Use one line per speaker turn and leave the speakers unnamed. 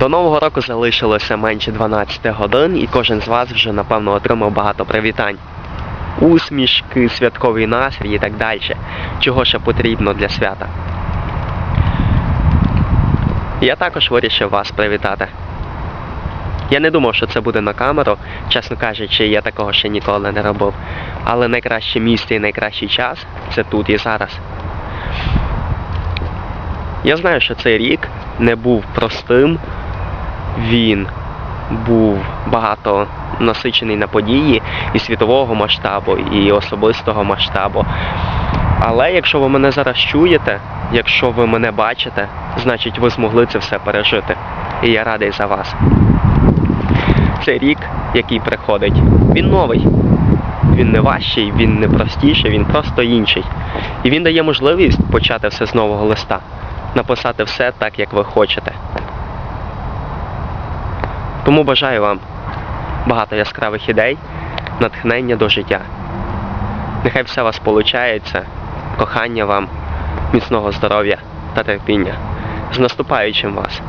До нового року залишилося менше 12 годин, і кожен з вас вже напевно отримав багато привітань. Усмішки, святковий настрій і так далі. Чого ще потрібно для свята. Я також вирішив вас привітати. Я не думав, що це буде на камеру, чесно кажучи, я такого ще ніколи не робив. Але найкраще місце і найкращий час це тут і зараз. Я знаю, що цей рік не був простим, він був багато насичений на події і світового масштабу, і особистого масштабу. Але якщо ви мене зараз чуєте, якщо ви мене бачите, значить ви змогли це все пережити. І я радий за вас. Цей рік, який приходить, він новий. Він не важчий, він не простіший, він просто інший. І він дає можливість почати все з нового листа, написати все так, як ви хочете. Тому бажаю вам багато яскравих ідей, натхнення до життя. Нехай все у вас виходить, кохання вам, міцного здоров'я та терпіння. З наступаючим вас!